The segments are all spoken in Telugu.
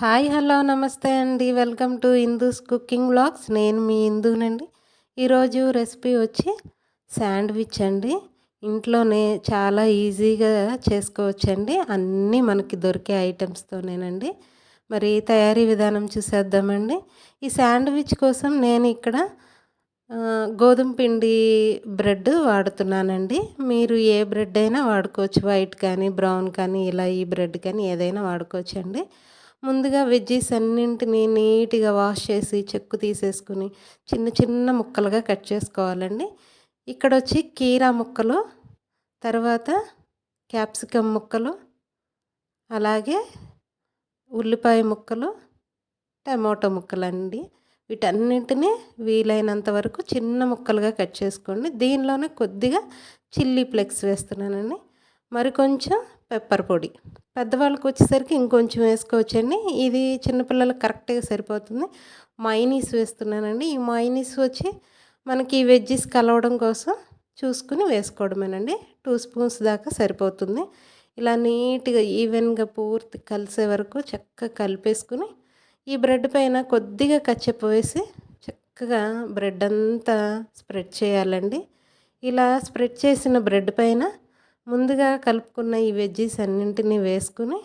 హాయ్ హలో నమస్తే అండి. Welcome to Hindu's cooking blogs నేను మీ హిందూనండి ఈరోజు రెసిపీ వచ్చి శాండ్విచ్ అండి. ఇంట్లోనే చాలా ఈజీగా చేసుకోవచ్చండి. అన్నీ మనకి దొరికే ఐటమ్స్తోనేనండి మరి తయారీ విధానం చూసేద్దామండి. ఈ శాండ్విచ్ కోసం నేను ఇక్కడ గోధుమ పిండి బ్రెడ్ వాడుతున్నానండి. మీరు ఏ బ్రెడ్ అయినా వాడుకోవచ్చు. వైట్ కానీ బ్రౌన్ కానీ ఇలా ఈ బ్రెడ్ కానీ ఏదైనా వాడుకోవచ్చు అండి ముందుగా వెజ్జీస్ అన్నింటినీ నీట్గా వాష్ చేసి చెక్కు తీసేసుకుని చిన్న చిన్న ముక్కలుగా కట్ చేసుకోవాలండి. ఇక్కడ వచ్చి కీరా ముక్కలు తర్వాత క్యాప్సికమ్ ముక్కలు అలాగే ఉల్లిపాయ ముక్కలు టమాటో ముక్కలండి. వీటన్నింటినీ వీలైనంత వరకు చిన్న ముక్కలుగా కట్ చేసుకోండి. దీనిలోనే కొద్దిగా చిల్లీ ఫ్లెక్స్ వేస్తున్నానండి. మరి కొంచెం పెప్పర్ పొడి. పెద్దవాళ్ళకి వచ్చేసరికి ఇంకొంచెం వేసుకోవచ్చండి. ఇది చిన్నపిల్లలకు కరెక్ట్గా సరిపోతుంది. మైనీస్ వేస్తున్నానండి. ఈ మైనీస్ వచ్చి మనకి వెజ్జెస్ కలవడం కోసం చూసుకుని వేసుకోవడమేనండి. టూ స్పూన్స్ దాకా సరిపోతుంది. ఇలా నీట్గా ఈవెన్గా పూర్తి కలిసే వరకు చక్కగా కలిపేసుకుని ఈ బ్రెడ్ పైన కొద్దిగా కచ్చప్పు వేసి చక్కగా బ్రెడ్ అంతా స్ప్రెడ్ చేయాలండి. ఇలా స్ప్రెడ్ చేసిన బ్రెడ్ పైన ముందుగా కలుపుకున్న ఈ వెజ్జీస్ అన్నింటినీ వేసుకుని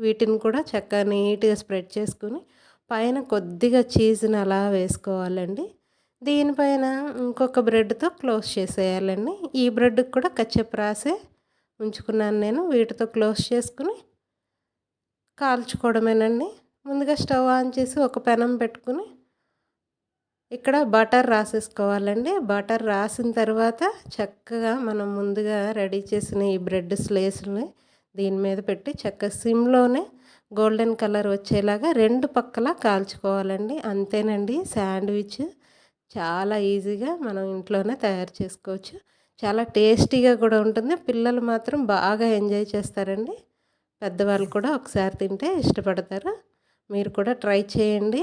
వీటిని కూడా చక్కగా నీట్గా స్ప్రెడ్ చేసుకుని పైన కొద్దిగా చీజ్ని అలా వేసుకోవాలండి. దీనిపైన ఇంకొక బ్రెడ్తో క్లోజ్ చేసేయాలండి. ఈ బ్రెడ్కి కూడా కచ్చప్ రాసే ఉంచుకున్నాను నేను. వీటితో క్లోజ్ చేసుకుని కాల్చుకోవడమేనండి. ముందుగా స్టవ్ ఆన్ చేసి ఒక పెనం పెట్టుకుని ఇక్కడ బటర్ రాసేసుకోవాలండి. బటర్ రాసిన తర్వాత చక్కగా మనం ముందుగా రెడీ చేసిన ఈ బ్రెడ్ స్లేస్ని దీని మీద పెట్టి చక్కగా సిమ్లోనే గోల్డెన్ కలర్ వచ్చేలాగా రెండు పక్కల కాల్చుకోవాలండి. అంతేనండి శాండ్విచ్ చాలా ఈజీగా మనం ఇంట్లోనే తయారు చేసుకోవచ్చు. చాలా టేస్టీగా కూడా ఉంటుంది. పిల్లలు మాత్రం బాగా ఎంజాయ్ చేస్తారండి. పెద్దవాళ్ళు కూడా ఒకసారి తింటే ఇష్టపడతారు. మీరు కూడా ట్రై చేయండి.